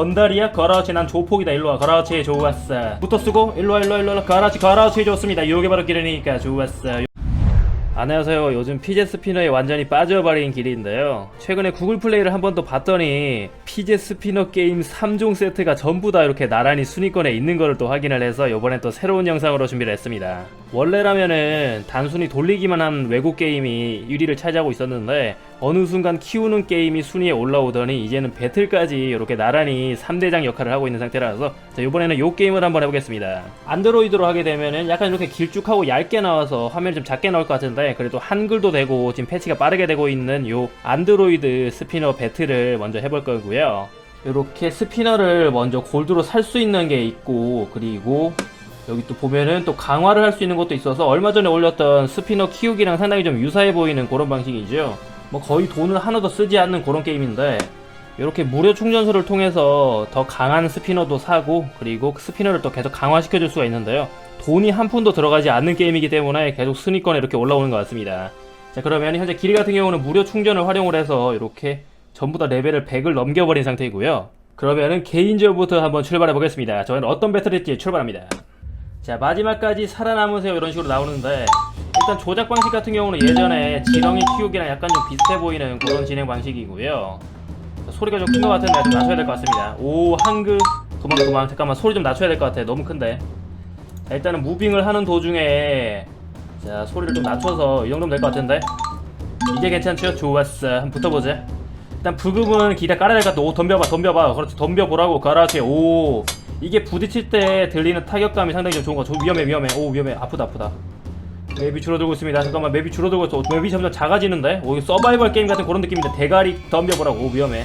건달이야? 그렇지 난 조폭이다. 일로와. 그렇지 좋았어. 붙어 쓰고. 일로와 일로와 일로와. 그렇지 그렇지 좋습니다. 요게 바로 길이니까 좋았어. 안녕하세요. 요즘 피제 스피너에 완전히 빠져버린 길인데요. 최근에 구글 플레이를 한 번 더 봤더니 피제 스피너 게임 3종 세트가 전부 다 이렇게 나란히 순위권에 있는 거를 또 확인을 해서 이번엔 또 새로운 영상으로 준비를 했습니다 원래라면은 단순히 돌리기만 한 외국 게임이 1위를 차지하고 있었는데 어느 순간 키우는 게임이 순위에 올라오더니 이제는 배틀까지 이렇게 나란히 3대장 역할을 하고 있는 상태라서 자, 이번에는 요 게임을 한번 해보겠습니다. 안드로이드로 하게 되면은 약간 이렇게 길쭉하고 얇게 나와서 화면이 좀 작게 나올 것 같은데 그래도 한글도 되고 지금 패치가 빠르게 되고 있는 요 안드로이드 스피너 배틀을 먼저 해볼 거고요. 이렇게 스피너를 먼저 골드로 살 수 있는 게 있고 그리고 여기 또 보면은 또 강화를 할 수 있는 것도 있어서 얼마 전에 올렸던 스피너 키우기랑 상당히 좀 유사해 보이는 그런 방식이죠. 뭐 거의 돈을 하나도 쓰지 않는 그런 게임인데 이렇게 무료 충전소를 통해서 더 강한 스피너도 사고 그리고 그 스피너를 또 계속 강화시켜 줄 수가 있는데요. 돈이 한 푼도 들어가지 않는 게임이기 때문에 계속 순위권에 이렇게 올라오는 것 같습니다. 자 그러면 현재 길이 같은 경우는 무료 충전을 활용을 해서 이렇게 전부 다 레벨을 100을 넘겨버린 상태이고요. 그러면은 개인적부터 한번 출발해 보겠습니다. 저희는 어떤 배틀일지 출발합니다. 자 마지막까지 살아남으세요 이런 식으로 나오는데 일단 조작 방식 같은 경우는 예전에 지렁이 키우기랑 약간 좀 비슷해 보이는 그런 진행 방식이고요. 자, 소리가 좀 큰 것 같은데 좀 낮춰야 될 것 같습니다. 오 한글. 도망 도망 잠깐만 소리 좀 낮춰야 될 것 같아. 너무 큰데. 자 일단은 무빙을 하는 도중에 자 소리를 좀 낮춰서 이 정도면 될 것 같은데. 이제 괜찮죠? 좋았어. 한번 붙어보자. 일단 부금은 기다 깔아야 될 것 같아. 오 덤벼봐 덤벼봐. 그렇지. 덤벼보라고. 그렇지. 오 이게 부딪힐 때 들리는 타격감이 상당히 좀 좋은 거 조- 위험해 위험해. 오 위험해. 아프다 아프다. 맵이 줄어들고 있습니다. 잠깐만 맵이 줄어들고 있어. 맵이 점점 작아지는데? 오 이거 서바이벌 게임 같은 그런 느낌인데 대가리 덤벼보라고. 오 위험해.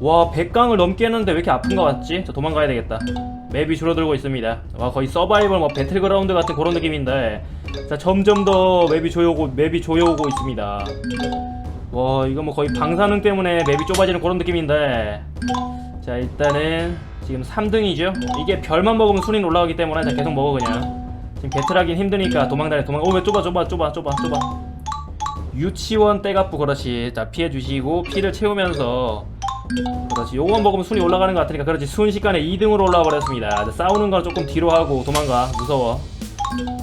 와 100강을 넘게 했는데 왜 이렇게 아픈 거 같지? 저 도망가야 되겠다. 맵이 줄어들고 있습니다. 와 거의 서바이벌 뭐 배틀그라운드 같은 그런 느낌인데. 자 점점 더 맵이 조여오고 맵이 조여오고 있습니다. 와 이거 뭐 거의 방사능 때문에 맵이 좁아지는 그런 느낌인데. 자 일단은 지금 3등이죠? 이게 별만 먹으면 순위는 올라가기 때문에 자 계속 먹어 그냥. 지금 배틀하긴 힘드니까 도망다니 도망 오왜 좁아 좁아 좁아 좁아 좁아. 유치원 떼갑부 그렇지. 자 피해주시고 피를 채우면서 그렇지. 요거만 먹으면 순위 올라가는 것 같으니까 그렇지. 순식간에 2등으로 올라와 버렸습니다. 자, 싸우는 건 조금 뒤로 하고 도망가. 무서워.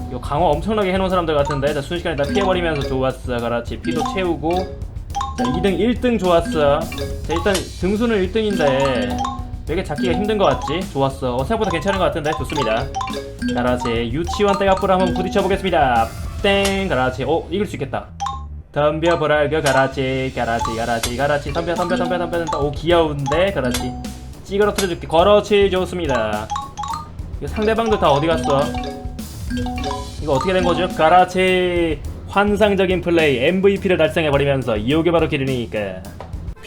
이거 강화 엄청나게 해놓은 사람들 같은데. 자 순식간에 다 피해버리면서 좋았어. 그렇지. 피도 채우고. 자 2등 1등 좋았어. 자 일단 등수는 1등인데 되게 잡기가 힘든 것 같지? 좋았어. 어, 생각보다 괜찮은 것 같은데? 좋습니다. 그렇지 유치원 떼갑부를 한번 부딪혀 보겠습니다. 땡 그렇지 어 이길 수 있겠다. 덤벼보라고 그렇지. 그렇지 그렇지 그렇지. 덤벼 덤벼 덤벼 덤벼 덤벼. 오 귀여운데? 그렇지. 찌그러뜨려줄게. 그렇지 좋습니다. 상대방들 다 어디 갔어? 이거 어떻게 된 거죠? 그렇지. 환상적인 플레이. MVP를 달성해버리면서 이게 바로 길이니까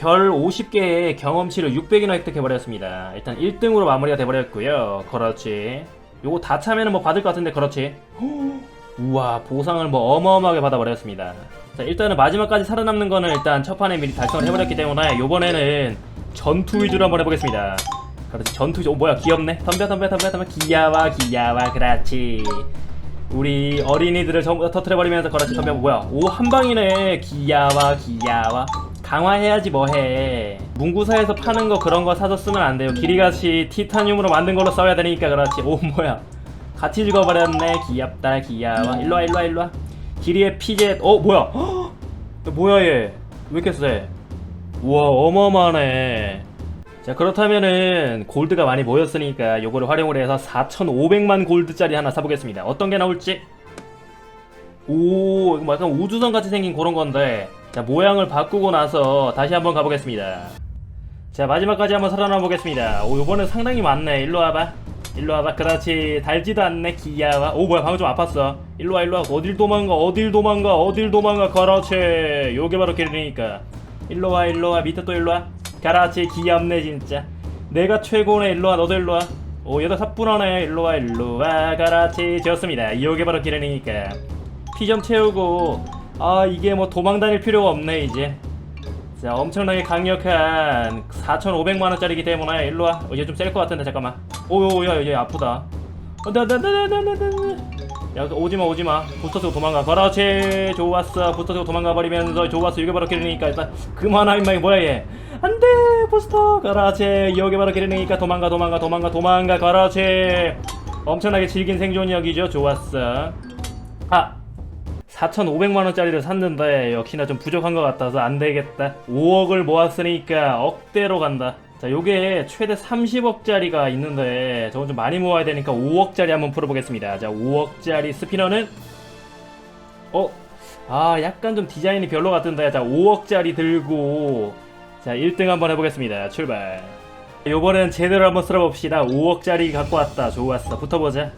별 50개의 경험치를 600이나 획득해버렸습니다. 일단 1등으로 마무리가 돼버렸고요. 그렇지. 요거 다 차면은 뭐 받을 것 같은데 그렇지. 우와 보상을 뭐 어마어마하게 받아버렸습니다. 자 일단은 마지막까지 살아남는 거는 일단 첫 판에 미리 달성을 해버렸기 때문에 요번에는 전투 위주로 한번 해보겠습니다. 그렇지 전투 위주. 오 뭐야 귀엽네. 덤벼 덤벼 덤벼 덤벼. 귀여워 귀여워. 그렇지. 우리 어린이들을 전부 다 터트려버리면서 그렇지 덤벼. 뭐야 오 한 방이네. 귀여워 귀여워 강화해야지 뭐해. 문구사에서 파는 거 그런 거 사서 쓰면 안 돼요. 길이같이 티타늄으로 만든 걸로 써야 되니까 그렇지. 오 뭐야. 같이 죽어버렸네. 귀엽다 귀여워. 일로와 일로와 일로와. 길이의 피제. 어 뭐야? 헉! 뭐야 얘? 왜 이렇게 세 우와 어마어마하네. 자 그렇다면은 골드가 많이 모였으니까 요거를 활용을 해서 4,500만 골드짜리 하나 사보겠습니다. 어떤 게 나올지? 오 이거 뭐 약간 우주선 같이 생긴 그런 건데 자 모양을 바꾸고 나서 다시 한번 가보겠습니다. 자 마지막까지 한번 살아나 보겠습니다. 오 요번엔 상당히 많네. 일로 와봐. 일로 와봐. 그렇지. 달지도 않네. 귀여워 오 뭐야. 방금 좀 아팠어. 일로 와 일로 와. 어딜 도망가? 어딜 도망가? 어딜 도망가? 그렇지. 요게 바로 길이니까. 일로 와 일로 와. 밑에 또 일로 와. 그렇지. 귀엽네 진짜. 내가 최고네. 일로 와. 너도 일로 와오 얘도 사뿐하네. 일로 와 일로 와. 그렇지. 좋습니다. 요게 바로 길이니까. 피 좀 채우고 아 이게 뭐 도망 다닐 필요가 없네 이제. 자 엄청나게 강력한 4,500만원짜리기 때문에 일로와. 어, 얘좀셀 것 같은데 잠깐만. 오야얘 얘 아프다. 야 오지마 오지마. 붙어서 도망가. 그렇지 좋았어 붙어서 도망가 버리면서 좋았어 이게 바로 길이니까 일단 그만하 임마 뭐야 얘. 안돼 부스터. 그렇지 여기 바로 기르니까 도망가 도망가 도망가 도망가. 그렇지 엄청나게 질긴 생존력이죠 좋았어 아 4,500만원짜리를 샀는데 역시나 좀 부족한 것 같아서 안 되겠다. 5억을 모았으니까 억대로 간다. 자 요게 최대 30억짜리가 있는데 저건 좀 많이 모아야 되니까 5억짜리 한번 풀어보겠습니다. 자 5억짜리 스피너는 어? 아 약간 좀 디자인이 별로 같은데. 자 5억짜리 들고 자 1등 한번 해보겠습니다. 출발. 요번엔 제대로 한번 쓸어봅시다. 5억짜리 갖고 왔다. 좋았어. 붙어보자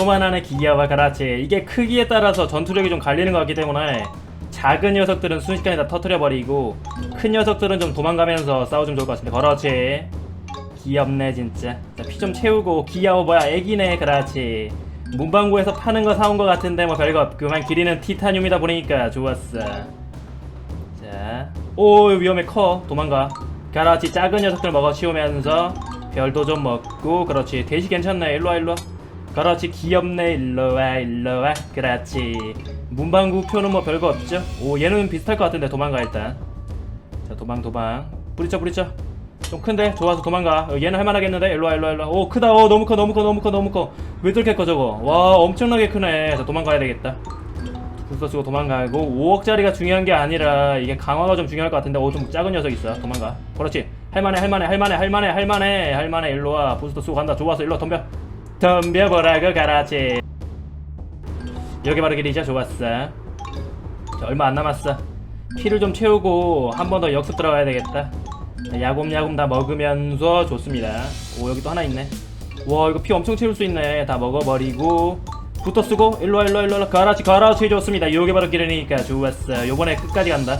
쪼만한 기아와 가라치 이게 크기에 따라서 전투력이 좀 갈리는 것 같기 때문에 작은 녀석들은 순식간에 다 터트려버리고 큰 녀석들은 좀 도망가면서 싸워주면 좋을 것 같은데 그렇지. 귀엽네 진짜. 피 좀 채우고 귀여워 뭐야 애기네 그렇지. 문방구에서 파는 거 사온 거 같은데 뭐 별거 없구만 길이는 티타늄이다 보니까 좋았어. 자오 위험해. 커. 도망가. 그렇지. 작은 녀석들 먹어 치우면서 별도 좀 먹고 그렇지. 대시 괜찮네. 일로와 일로와 그렇지 귀엽네 일로와 일로와. 그렇지. 문방구 표는 뭐 별거 없죠? 오 얘는 비슷할 것 같은데 도망가 일단. 자 도망 도망. 뿌리쳐 뿌리쳐. 좀 큰데? 좋아서 도망가. 어, 얘는 할만하겠는데? 일로와 일로와 일로와. 오 크다. 오 너무 커 너무 커 너무 커 너무 커왜 이렇게 커 저거? 와 엄청나게 크네. 자 도망가야 되겠다. 불써 쓰고 도망가고. 5억짜리가 중요한 게 아니라 이게 강화가 좀 중요할 것 같은데. 오 좀 작은 녀석 있어. 도망가. 그렇지. 할만해 할만해 할만해 할만해 할만해 할만해. 일로와. 부스터 쓰고 간다. 좋아서 일로 덤벼 덤벼보라고 가라지. 여기 바로 길이죠? 좋았어. 자, 얼마 안 남았어. 피를 좀 채우고 한 번 더 역습 들어가야 되겠다. 자, 야곱야곱 다 먹으면서 좋습니다. 오 여기 또 하나 있네. 와 이거 피 엄청 채울 수 있네. 다 먹어버리고. 붙어 쓰고 일로와 일로와 일로와. 가라치 가라치 좋습니다. 요게 바로 기르니까 좋았어. 요번에 끝까지 간다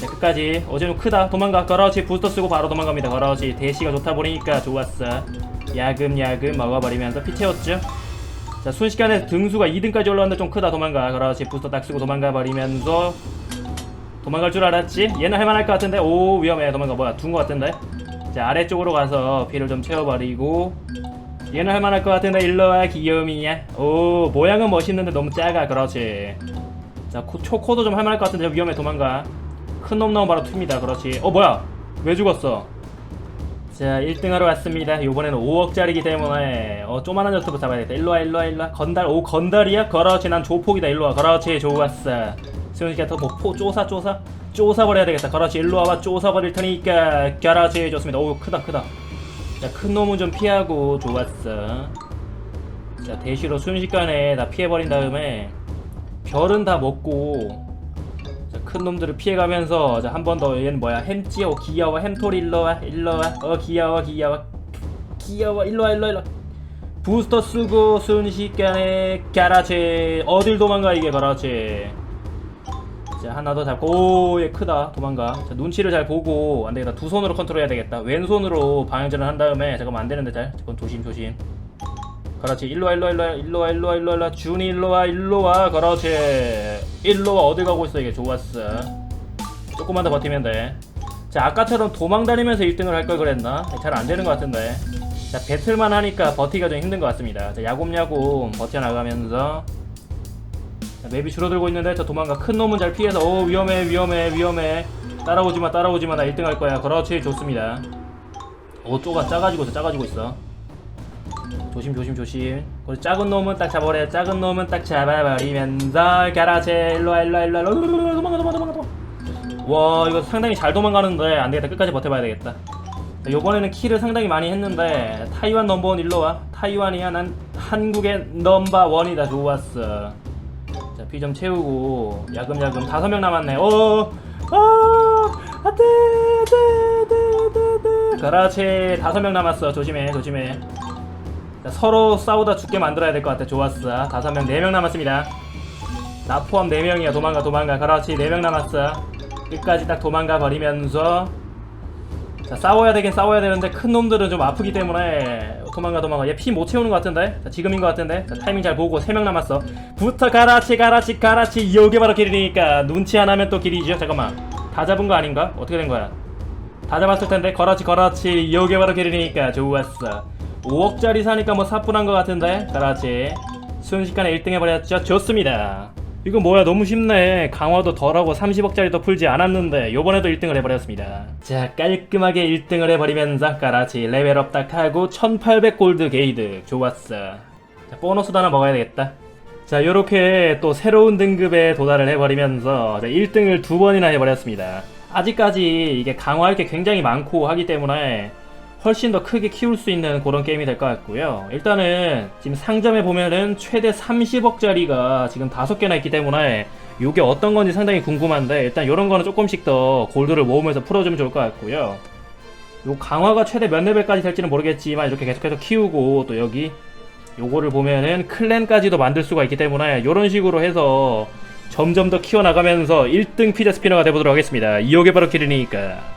자 끝까지 어제 좀 크다. 도망가. 가라치 부스터 쓰고 바로 도망갑니다. 가라치 대시가 좋다 보니까 좋았어. 야금야금 먹어버리면서 피 채웠죠? 자 순식간에 등수가 2등까지 올라왔는데 좀 크다. 도망가. 그렇지 부스터 딱 쓰고 도망가 버리면서 도망갈 줄 알았지? 얘는 할만할 것 같은데? 오 위험해. 도망가. 뭐야 둔 것 같은데? 자 아래쪽으로 가서 피를 좀 채워버리고 얘는 할만할 것 같은데? 일로와 귀여움이야. 오 모양은 멋있는데 너무 작아. 그렇지. 자 코, 초코도 좀 할만할 것 같은데 위험해. 도망가 큰 놈 나오면 바로 튑니다. 그렇지. 어 뭐야? 왜 죽었어? 자 1등하러 왔습니다. 요번에는 5억짜리기 때문에 어 조만한 녀석부터 잡아야겠다. 일로와 일로와 일로와. 건달 오 건달이야? 그렇지 난 조폭이다. 일로와. 그렇지 좋았어. 수영이가 더뭐 쪼사 쪼사? 쪼사버려야 되겠다. 그렇지 일로와봐. 쪼사버릴 테니까. 그렇지 좋습니다. 오 크다 크다. 자 큰 놈은 좀 피하고 좋았어. 자 대시로 순식간에 다 피해버린 다음에 별은 다 먹고 자, 큰 놈들을 피해가면서 자 한 번 더 얘는 뭐야? 햄찌어 귀여워 햄토리 일로와 일로와. 어 귀여워 귀여워 귀여워 일로와 일로와 일로와. 부스터 쓰고 순식간에 가라치 어딜 도망가 이게 가라치 자 하나 더 잡고. 오얘 크다. 도망가. 자 눈치를 잘 보고 안되겠다. 두 손으로 컨트롤 해야 되겠다. 왼손으로 방향전을 한 다음에 잠깐만 안되는데 잘. 잠깐 조심 조심. 그렇지. 일로와 일로와 일로와 일로와 일로와 일로와. 준이 일로와 일로와. 그렇지 일로와 어디 가고 있어? 이게 좋았어 조금만 더 버티면 돼자 아까처럼 도망다니면서 1등을 할 걸 그랬나? 잘 안되는 것 같은데. 자 배틀만 하니까 버티기가 좀 힘든 것 같습니다. 자 야곱야곱 버텨나가면서. 자, 맵이 줄어들고 있는데 저 도망가. 큰 놈은 잘 피해서. 오 위험해 위험해 위험해. 따라오지마 따라오지마. 나 1등 할 거야. 그렇지 좋습니다. 오 쪼가 작아지고 있어 작아지고 있어 조심 조심 조심. 그리고 작은 놈은 딱 잡아버려 작은 놈은 딱 잡아버리면서 가라치 일로와 일로와 일로와. 일로와 도망가 도망가 도망가 와 이거 상당히 잘 도망가는데 안되겠다. 끝까지 버텨봐야 되겠다. 자, 요번에는 키를 상당히 많이 했는데 타이완 넘버원 일로와. 타이완이야. 난 한국의 넘버원이다. 좋았어. 자 피 좀 채우고 야금야금 다섯 명 남았네. 어, 아, 안돼 안돼 안돼 안돼. 그렇지. 다섯 명 남았어. 조심해 조심해 자, 서로 싸우다 죽게 만들어야 될 것 같아. 좋았어. 다섯 명 네 명 남았습니다. 나 포함 네 명이야. 도망가 도망가. 그렇지 네 명 남았어. 끝까지 딱 도망가 버리면서. 자 싸워야 되긴 싸워야 되는데 큰 놈들은 좀 아프기 때문에 도망가 도망가. 얘 피 못 채우는 것 같은데? 자 지금인 것 같은데? 자 타이밍 잘 보고 세 명 남았어. 부터 가라치 가라치 가라치. 요게 바로 길이니까 눈치 안 하면 또 길이죠. 잠깐만. 다 잡은 거 아닌가? 어떻게 된 거야? 다 잡았을 텐데. 거라치 거라치 요게 바로 길이니까 좋았어 5억짜리 사니까 뭐 사뿐한 것 같은데? 그렇지. 순식간에 1등 해버렸죠. 좋습니다. 이거 뭐야 너무 쉽네. 강화도 덜하고 30억짜리도 풀지 않았는데 요번에도 1등을 해버렸습니다. 자 깔끔하게 1등을 해버리면서 까라치 레벨업 딱 하고 1800 골드 게이드. 좋았어. 자 보너스도 하나 먹어야 되겠다. 자 요렇게 또 새로운 등급에 도달을 해버리면서 1등을 두 번이나 해버렸습니다. 아직까지 이게 강화할 게 굉장히 많고 하기 때문에 훨씬 더 크게 키울 수 있는 그런 게임이 될 것 같고요. 일단은 지금 상점에 보면은 최대 30억짜리가 지금 다섯 개나 있기 때문에 이게 어떤 건지 상당히 궁금한데 일단 이런 거는 조금씩 더 골드를 모으면서 풀어주면 좋을 것 같고요. 요 강화가 최대 몇 레벨까지 될지는 모르겠지만 이렇게 계속해서 키우고 또 여기 요거를 보면은 클랜까지도 만들 수가 있기 때문에 이런 식으로 해서 점점 더 키워나가면서 1등 피자 스피너가 되보도록 하겠습니다. 이옥의 바로 길이니까.